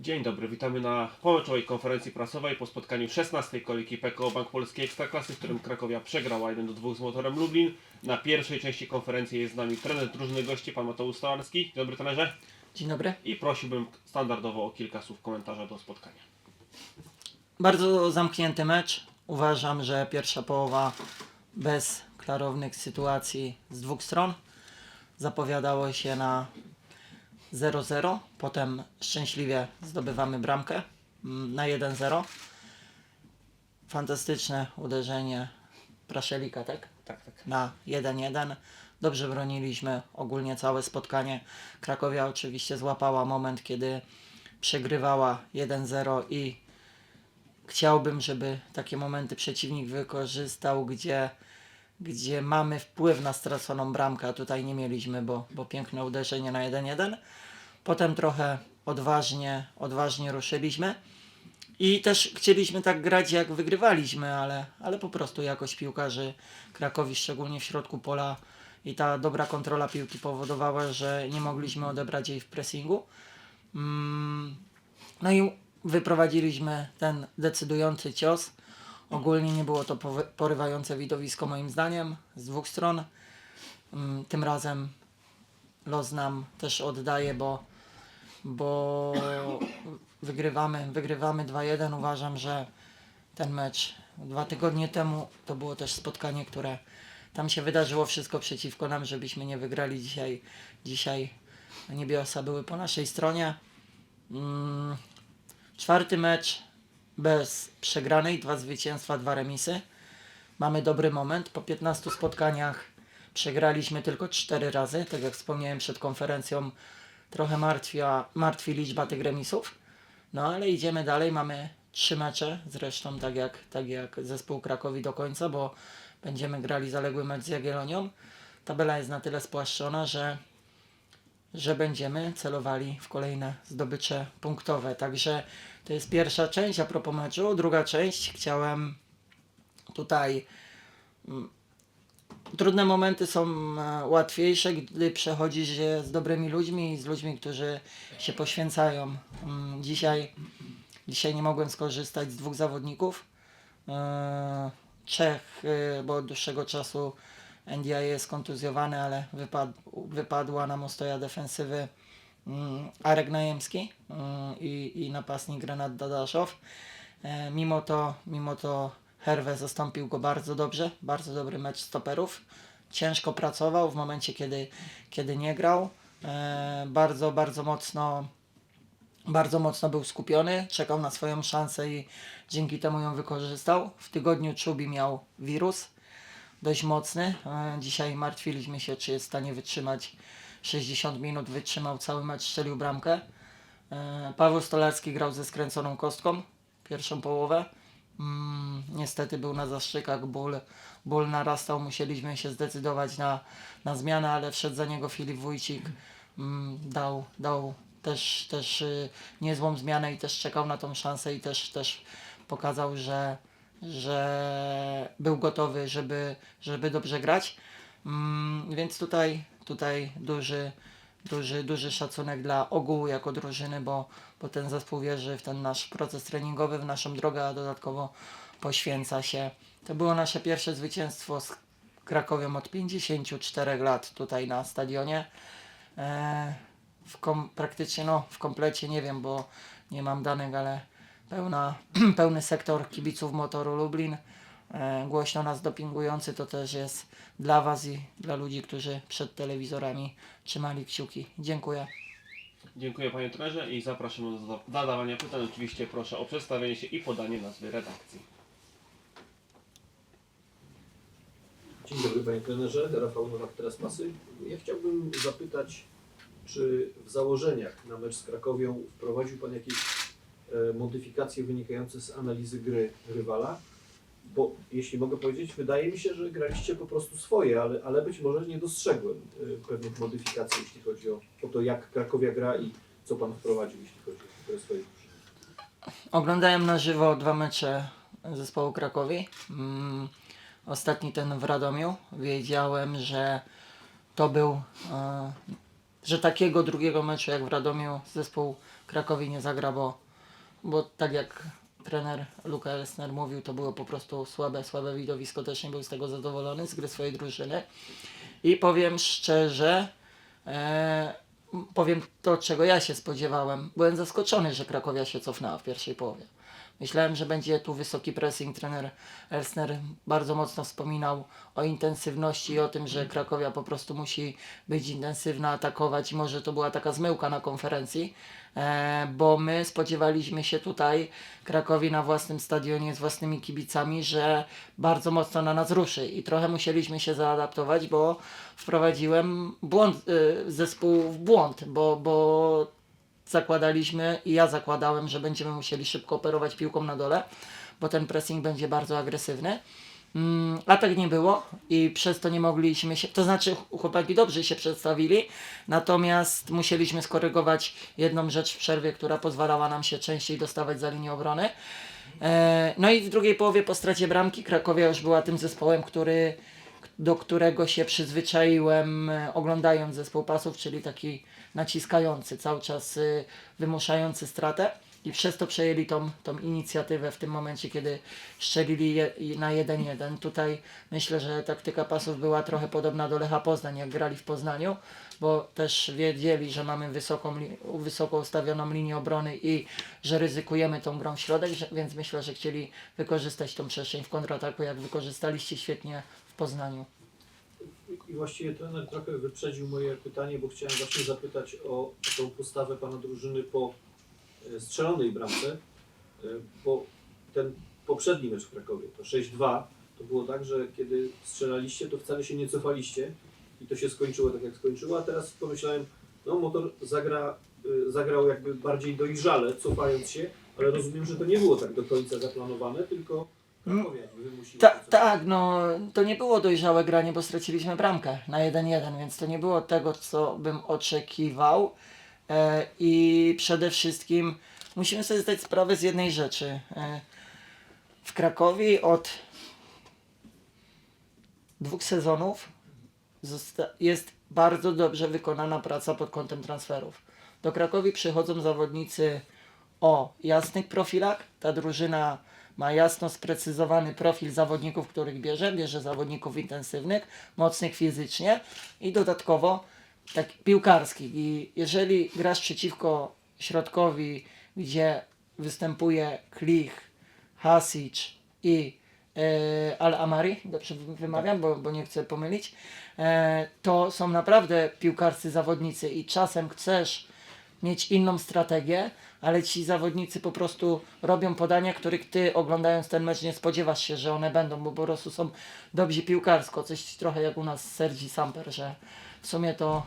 Dzień dobry, witamy na pomeczowej konferencji prasowej po spotkaniu 16. kolejki PKO Bank Polski Ekstraklasy, w którym Krakowia przegrała 1 do 2 z Motorem Lublin. Na pierwszej części konferencji jest z nami trener drużyny gości, pan Mateusz Stolarski. Dzień dobry trenerze. Dzień dobry. I prosiłbym standardowo o kilka słów komentarza do spotkania. Bardzo zamknięty mecz. Uważam, że pierwsza połowa bez klarownych sytuacji z dwóch stron zapowiadało się na 0-0. Potem szczęśliwie zdobywamy bramkę mm, na 1-0. Fantastyczne uderzenie Praszelika, tak? Tak, tak. na 1-1. Dobrze broniliśmy ogólnie całe spotkanie. Krakowia oczywiście złapała moment, kiedy przegrywała 1-0 i chciałbym, żeby takie momenty przeciwnik wykorzystał, gdzie, gdzie mamy wpływ na straconą bramkę, a tutaj nie mieliśmy, bo, bo piękne uderzenie na 1-1. Potem trochę odważnie, odważnie ruszyliśmy. I też chcieliśmy tak grać, jak wygrywaliśmy, ale, ale po prostu jakość piłkarzy Krakowi, szczególnie w środku pola i ta dobra kontrola piłki powodowała, że nie mogliśmy odebrać jej w pressingu. Mm, No i wyprowadziliśmy ten decydujący cios. Ogólnie nie było to porywające widowisko moim zdaniem z dwóch stron. Mm, Tym razem los nam też oddaje, bo bo wygrywamy, wygrywamy 2-1. Uważam, że ten mecz dwa tygodnie temu to było też spotkanie, które tam się wydarzyło wszystko przeciwko nam, żebyśmy nie wygrali dzisiaj. Dzisiaj niebiosa były po naszej stronie. Mm, czwarty mecz bez przegranej, dwa zwycięstwa, dwa remisy. Mamy dobry moment. Po 15 spotkaniach przegraliśmy tylko 4 razy. Tak jak wspomniałem przed konferencją, trochę martwia, martwi liczba tych remisów. No ale idziemy dalej, mamy trzy mecze, zresztą tak jak, tak jak zespół Krakowi do końca, bo będziemy grali zaległy mecz z Jagiellonią. Tabela jest na tyle spłaszczona, że, że będziemy celowali w kolejne zdobycze punktowe. Także to jest pierwsza część a propos meczu. Druga część chciałem tutaj trudne momenty są e, łatwiejsze, gdy przechodzisz je z dobrymi ludźmi i z ludźmi, którzy się poświęcają. Mm, Dzisiaj, dzisiaj nie mogłem skorzystać z dwóch zawodników. E, Trzech, e, bo od dłuższego czasu NDI jest kontuzjowany, ale wypadł, wypadła nam ostoja defensywy mm, Arek Najemski mm, i, i napastnik Renat Dadaszow. E, Mimo to, mimo to Herwe zastąpił go bardzo dobrze, bardzo dobry mecz stoperów. Ciężko pracował w momencie, kiedy, kiedy nie grał. E, bardzo, bardzo mocno, bardzo mocno był skupiony, czekał na swoją szansę i dzięki temu ją wykorzystał. W tygodniu Czubi miał wirus dość mocny. E, dzisiaj martwiliśmy się, czy jest w stanie wytrzymać 60 minut. Wytrzymał cały mecz, strzelił bramkę. E, Paweł Stolarski grał ze skręconą kostką pierwszą połowę. Mm, niestety był na zastrzykach, ból, ból narastał, musieliśmy się zdecydować na, na zmianę, ale wszedł za niego Filip Wójcik, mm, dał, dał też, też y, niezłą zmianę i też czekał na tą szansę i też, też pokazał, że, że był gotowy, żeby, żeby dobrze grać. Mm, więc tutaj, tutaj duży, duży, duży szacunek dla ogółu jako drużyny, bo, bo ten zespół wierzy w ten nasz proces treningowy, w naszą drogę, a dodatkowo poświęca się. To było nasze pierwsze zwycięstwo z Krakowią od 54 lat tutaj na stadionie. E, w kom, praktycznie no, w komplecie nie wiem, bo nie mam danych, ale pełna, pełny sektor kibiców motoru Lublin. E, głośno nas dopingujący to też jest dla Was i dla ludzi, którzy przed telewizorami trzymali kciuki. Dziękuję. Dziękuję panie trenerze i zapraszamy do zada- zadawania pytań. Oczywiście proszę o przedstawienie się i podanie nazwy redakcji. Dzień dobry panie trenerze, Rafał Nowak, teraz pasy. Ja chciałbym zapytać, czy w założeniach na mecz z Krakowią wprowadził pan jakieś modyfikacje wynikające z analizy gry rywala? Bo jeśli mogę powiedzieć, wydaje mi się, że graliście po prostu swoje, ale, ale być może nie dostrzegłem e, pewnych modyfikacji, jeśli chodzi o, o to, jak Krakowia gra i co pan wprowadził, jeśli chodzi o grę swojej drużyny. Oglądałem na żywo dwa mecze zespołu Krakowi. Mm, ostatni ten w Radomiu. Wiedziałem, że to był e, że takiego drugiego meczu jak w Radomiu zespół Krakowi nie zagra, bo, bo tak jak trener Luka Elsner mówił, to było po prostu słabe, słabe widowisko, też nie był z tego zadowolony, z gry swojej drużyny. I powiem szczerze, e, powiem to, czego ja się spodziewałem. Byłem zaskoczony, że Krakowia się cofnęła w pierwszej połowie. Myślałem, że będzie tu wysoki pressing. Trener Elsner bardzo mocno wspominał o intensywności i o tym, że Krakowia po prostu musi być intensywna, atakować. I może to była taka zmyłka na konferencji, e, bo my spodziewaliśmy się tutaj Krakowi na własnym stadionie z własnymi kibicami, że bardzo mocno na nas ruszy i trochę musieliśmy się zaadaptować, bo wprowadziłem błąd, y, zespół w błąd, bo, bo zakładaliśmy i ja zakładałem, że będziemy musieli szybko operować piłką na dole, bo ten pressing będzie bardzo agresywny. Mm, a tak nie było i przez to nie mogliśmy się, to znaczy chłopaki dobrze się przedstawili, natomiast musieliśmy skorygować jedną rzecz w przerwie, która pozwalała nam się częściej dostawać za linię obrony. E, No i w drugiej połowie po stracie bramki Krakowia już była tym zespołem, który, do którego się przyzwyczaiłem e, oglądając zespół pasów, czyli taki naciskający, cały czas y, wymuszający stratę. I przez to przejęli tą, tą inicjatywę w tym momencie, kiedy strzelili je, na 1-1. Tutaj myślę, że taktyka pasów była trochę podobna do Lecha Poznań, jak grali w Poznaniu, bo też wiedzieli, że mamy wysoką, wysoko ustawioną linię obrony i że ryzykujemy tą grą w środek, więc myślę, że chcieli wykorzystać tą przestrzeń w kontrataku, jak wykorzystaliście świetnie Poznaniu. I właściwie trener trochę wyprzedził moje pytanie, bo chciałem właśnie zapytać o, tą postawę pana drużyny po e, strzelonej bramce, e, bo ten poprzedni mecz w Krakowie, to 6-2, to było tak, że kiedy strzelaliście, to wcale się nie cofaliście i to się skończyło tak jak skończyło, a teraz pomyślałem, no motor zagra, e, zagrał jakby bardziej dojrzale, cofając się, ale rozumiem, że to nie było tak do końca zaplanowane, tylko Ta, to, co- tak, no to nie było dojrzałe granie, bo straciliśmy bramkę na 1-1, więc to nie było tego, co bym oczekiwał. E, I przede wszystkim musimy sobie zdać sprawę z jednej rzeczy. E, w Krakowie od dwóch sezonów jest bardzo dobrze wykonana praca pod kątem transferów. Do Krakowi przychodzą zawodnicy o jasnych profilach. Ta drużyna ma jasno sprecyzowany profil zawodników, których bierze. Bierze zawodników intensywnych, mocnych fizycznie i dodatkowo tak piłkarskich. I jeżeli grasz przeciwko środkowi, gdzie występuje Klich, Hasic i e, Al-Amari, dobrze wymawiam, bo, bo nie chcę pomylić, e, to są naprawdę piłkarscy zawodnicy i czasem chcesz mieć inną strategię, ale ci zawodnicy po prostu robią podania, których ty oglądając ten mecz nie spodziewasz się, że one będą, bo po prostu są dobrzy piłkarsko, coś trochę jak u nas Sergi Samper, że w sumie to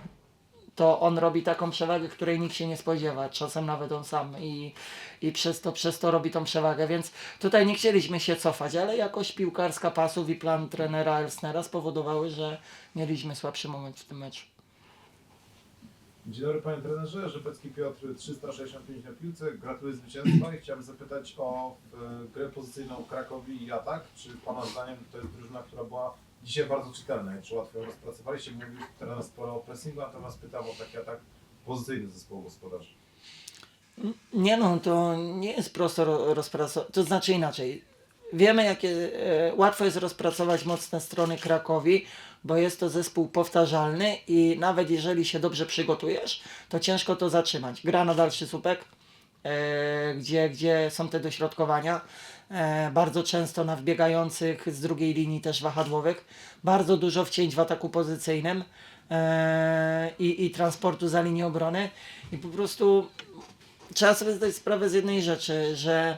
to on robi taką przewagę, której nikt się nie spodziewa, czasem nawet on sam i, i przez, to, przez to robi tą przewagę, więc tutaj nie chcieliśmy się cofać, ale jakoś piłkarska pasów i plan trenera Elsnera spowodowały, że mieliśmy słabszy moment w tym meczu. Dzień dobry panie trenerze, Rzepecki Piotr 365 na piłce, gratuluję zwycięstwa i chciałem zapytać o e, grę pozycyjną Krakowi i atak. Czy pana zdaniem to jest drużyna, która była dzisiaj bardzo czytelna i czy łatwo ją rozpracowaliście? Mówił trener sporo o pressingu, natomiast pytam o taki atak pozycyjny zespołu gospodarzy. Nie no, to nie jest prosto ro- rozpracować, to znaczy inaczej. Wiemy, jakie e, łatwo jest rozpracować mocne strony Krakowi, bo jest to zespół powtarzalny i nawet jeżeli się dobrze przygotujesz, to ciężko to zatrzymać. Gra na dalszy słupek, e, gdzie, gdzie są te dośrodkowania, e, bardzo często na wbiegających z drugiej linii też wahadłowych, bardzo dużo wcięć w ataku pozycyjnym i, i transportu za linię obrony i po prostu trzeba sobie zdać sprawę z jednej rzeczy, że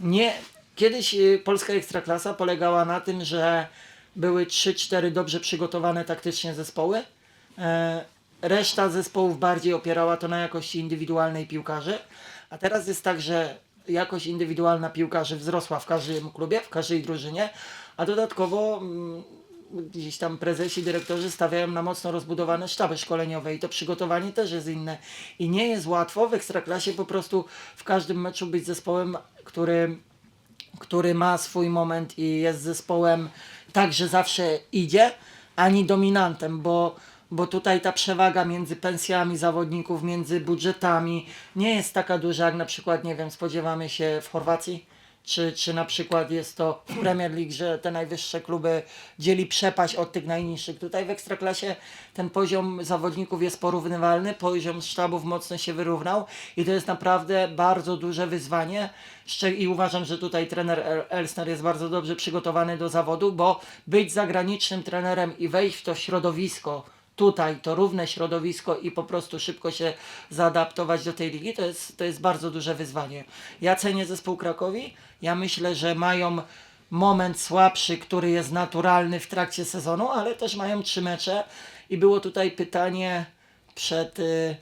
nie. Kiedyś y, polska ekstraklasa polegała na tym, że były 3-4 dobrze przygotowane taktycznie zespoły. E, reszta zespołów bardziej opierała to na jakości indywidualnej piłkarzy. A teraz jest tak, że jakość indywidualna piłkarzy wzrosła w każdym klubie, w każdej drużynie, a dodatkowo mm, gdzieś tam prezesi, dyrektorzy stawiają na mocno rozbudowane sztaby szkoleniowe i to przygotowanie też jest inne. I nie jest łatwo w Ekstraklasie po prostu w każdym meczu być zespołem, który, który ma swój moment i jest zespołem tak, że zawsze idzie, ani dominantem, bo bo tutaj ta przewaga między pensjami zawodników, między budżetami nie jest taka duża, jak na przykład, nie wiem, spodziewamy się w Chorwacji. Czy, czy na przykład jest to w Premier League, że te najwyższe kluby dzieli przepaść od tych najniższych. Tutaj w Ekstraklasie ten poziom zawodników jest porównywalny, poziom sztabów mocno się wyrównał i to jest naprawdę bardzo duże wyzwanie. I uważam, że tutaj trener El- Elsner jest bardzo dobrze przygotowany do zawodu, bo być zagranicznym trenerem i wejść w to środowisko, tutaj to równe środowisko i po prostu szybko się zaadaptować do tej ligi, to jest, to jest bardzo duże wyzwanie. Ja cenię zespół Krakowi. Ja myślę, że mają moment słabszy, który jest naturalny w trakcie sezonu, ale też mają trzy mecze i było tutaj pytanie przed, y,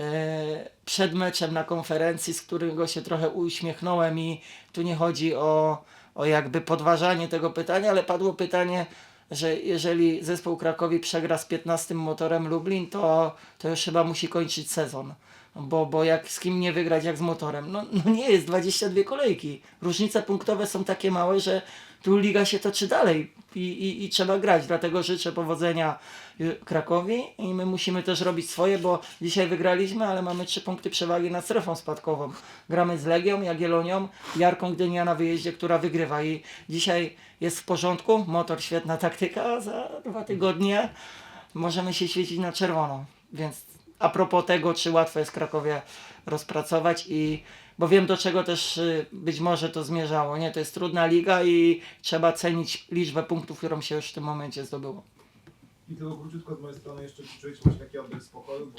y, przed meczem na konferencji, z którego się trochę uśmiechnąłem i tu nie chodzi o, o jakby podważanie tego pytania, ale padło pytanie, że jeżeli zespół Krakowi przegra z 15 motorem Lublin, to, to już chyba musi kończyć sezon. Bo, bo jak z kim nie wygrać jak z motorem? No, no nie jest 22 kolejki. Różnice punktowe są takie małe, że tu liga się toczy dalej i, i, i trzeba grać. Dlatego życzę powodzenia y, Krakowi i my musimy też robić swoje, bo dzisiaj wygraliśmy, ale mamy trzy punkty przewagi nad strefą spadkową. Gramy z Legią, Jagiellonią, Jarką Gdynia na wyjeździe, która wygrywa i dzisiaj jest w porządku, motor świetna taktyka, za dwa tygodnie możemy się świecić na czerwono. Więc a propos tego, czy łatwo jest Krakowie rozpracować i bo wiem do czego też y, być może to zmierzało, nie? To jest trudna liga i trzeba cenić liczbę punktów, którą się już w tym momencie zdobyło. I tylko króciutko z mojej strony jeszcze, czy czujecie masz taki oddech spokoju, bo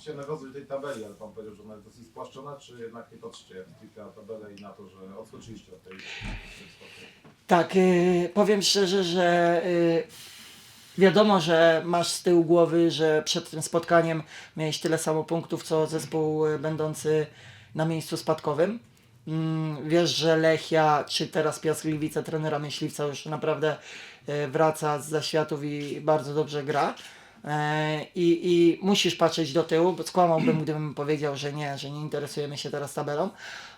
chciałem nawiązać do tej tabeli, ale pan powiedział, że ona jest dosyć spłaszczona, czy jednak nie patrzycie na tabelę i na to, że odskoczyliście od tej, tej? Tak, y, powiem szczerze, że y, wiadomo, że masz z tyłu głowy, że przed tym spotkaniem miałeś tyle samo punktów, co zespół y, będący na miejscu spadkowym. Mm, Wiesz, że Lechia, czy teraz Piast Gliwice, trenera Myśliwca już naprawdę y, wraca z zaświatów i bardzo dobrze gra. E, I, I musisz patrzeć do tyłu, bo skłamałbym, gdybym powiedział, że nie, że nie interesujemy się teraz tabelą,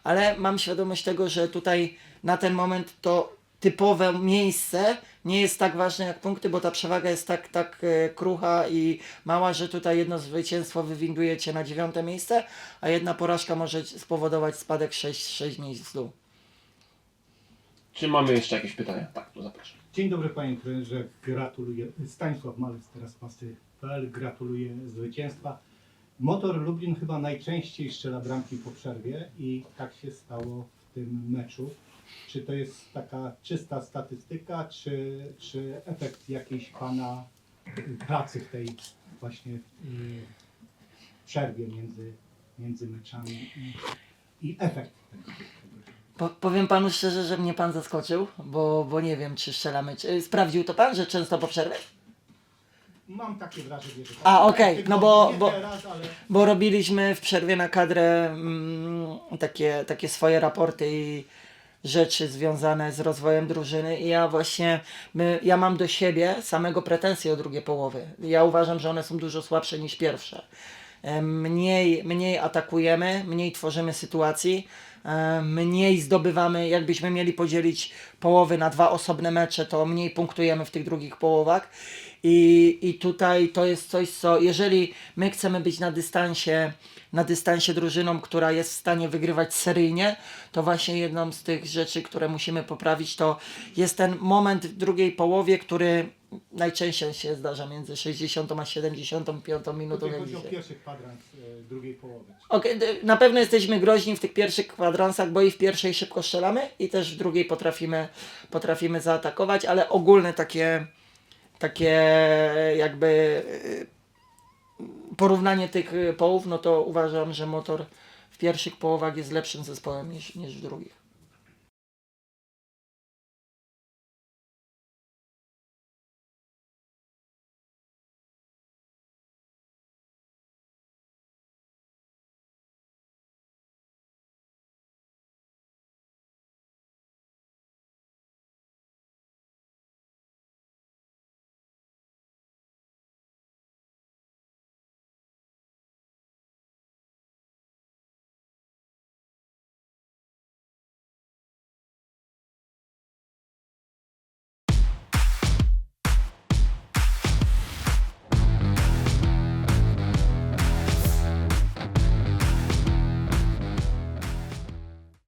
ale mam świadomość tego, że tutaj na ten moment to typowe miejsce nie jest tak ważne jak punkty, bo ta przewaga jest tak, tak e, krucha i mała, że tutaj jedno zwycięstwo wywinduje cię na dziewiąte miejsce, a jedna porażka może spowodować spadek 6, 6 miejsc w dół. Czy mamy jeszcze jakieś pytania? Tak, to zapraszam. Dzień dobry panie trenerze, gratuluję. Stanisław Malec, teraz pasy.pl, gratuluję zwycięstwa. Motor Lublin chyba najczęściej strzela bramki po przerwie i tak się stało w tym meczu. Czy to jest taka czysta statystyka, czy, czy efekt jakiejś pana pracy w tej właśnie y, przerwie między, między meczami i, i efekt tego? Po, powiem panu szczerze, że mnie pan zaskoczył, bo, bo nie wiem, czy strzelamy. Czy, sprawdził to pan, że często po przerwie? Mam takie wrażenie, że tak. A, okej, no bo- bo- teraz, ale... Bo robiliśmy w przerwie na kadrę mm, takie, takie swoje raporty i rzeczy związane z rozwojem drużyny i ja właśnie, my, ja mam do siebie samego pretensje o drugie połowy. Ja uważam, że one są dużo słabsze niż pierwsze. E, Mniej, mniej atakujemy, mniej tworzymy sytuacji, mniej zdobywamy, jakbyśmy mieli podzielić połowy na dwa osobne mecze, to mniej punktujemy w tych drugich połowach. I, I tutaj to jest coś, co jeżeli my chcemy być na dystansie, na dystansie drużyną, która jest w stanie wygrywać seryjnie, to właśnie jedną z tych rzeczy, które musimy poprawić, to jest ten moment w drugiej połowie, który najczęściej się zdarza między 60 a 75 minutą. Tutaj chodzi o pierwszy kwadrans e, drugiej połowy. D- na pewno jesteśmy groźni w tych pierwszych kwadransach, bo i w pierwszej szybko strzelamy i też w drugiej potrafimy, potrafimy zaatakować, ale ogólne takie, takie jakby y, porównanie tych y, połów, no to uważam, że motor w pierwszych połowach jest lepszym zespołem niż, niż w drugich.